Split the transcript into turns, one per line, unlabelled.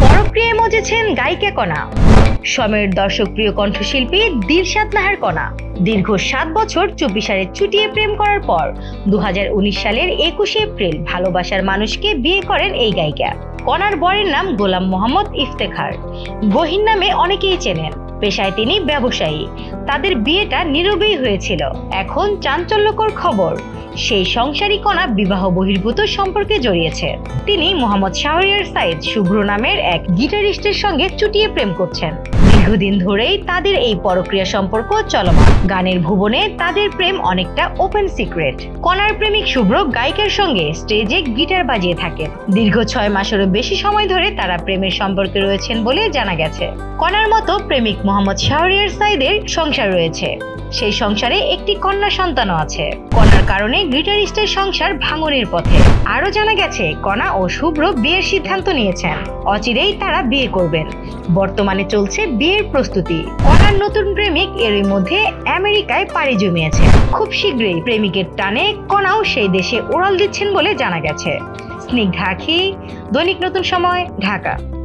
পরপ্রিয়ে মজেছেন গায়িকা কণা। সমের দর্শক প্রিয় কণ্ঠশিল্পী দিলশাদ নাহার কণা। দীর্ঘ সাত বছর চব্বিশ সালে চুটিয়ে প্রেম করার পর দু হাজার উনিশ সালের একুশে এপ্রিল ভালোবাসার মানুষকে বিয়ে করেন এই গায়িকা। কণার বরের নাম গোলাম মোহাম্মদ ইফতেখার। গহিন নামে অনেকেই চেনেন। পেশায় তিনি ব্যবসায়ী। তাদের বিয়েটা নীরবেই হয়েছিল। এখন চাঞ্চল্যকর খবর, সেই সংসারী কণা বিবাহ বহির্ভূত সম্পর্কে জড়িয়েছে। তিনি মোহাম্মদ শাহরিয়ার সাইদ শুভ্র নামের এক গিটারিস্টের সঙ্গে চুটিয়ে প্রেম করছেন। দীর্ঘদিন ধরেই তাদের এই পরক্রিয়া সম্পর্ক চলমান। গানের ভুবনে তাদের প্রেম অনেকটা ওপেন সিক্রেট কণার প্রেমিক শুভ্র গায়িকার সঙ্গে স্টেজে গিটার বাজিয়ে থাকেন। দীর্ঘ ছয় মাসেরও বেশি সময় ধরে তারা প্রেমের সম্পর্কে রয়েছেন বলে জানা গেছে। কণার মতো প্রেমিক মোহাম্মদ শাহরিয়ার সাইদের সংসার রয়েছে। সেই সংসারে একটি কন্যা সন্তানও আছে। কন্যার কারণে গিটারিস্টের সংসার ভাঙনের পথে। আরও জানা গেছে, কণা ও শুভ্র বিয়ের সিদ্ধান্ত নিয়েছেন। অচিরেই তারা বিয়ে করবেন। বর্তমানে চলছে বিয়ের প্রস্তুতি। কণার নতুন প্রেমিক এরই মধ্যে আমেরিকায় পাড়ি জমিয়েছে। খুব শীঘ্রই প্রেমিকের টানে কণাও সেই দেশে ওড়াল দিচ্ছেন বলে জানা গেছে। স্নিগ্ধা দৈনিক নতুন সময়, ঢাকা।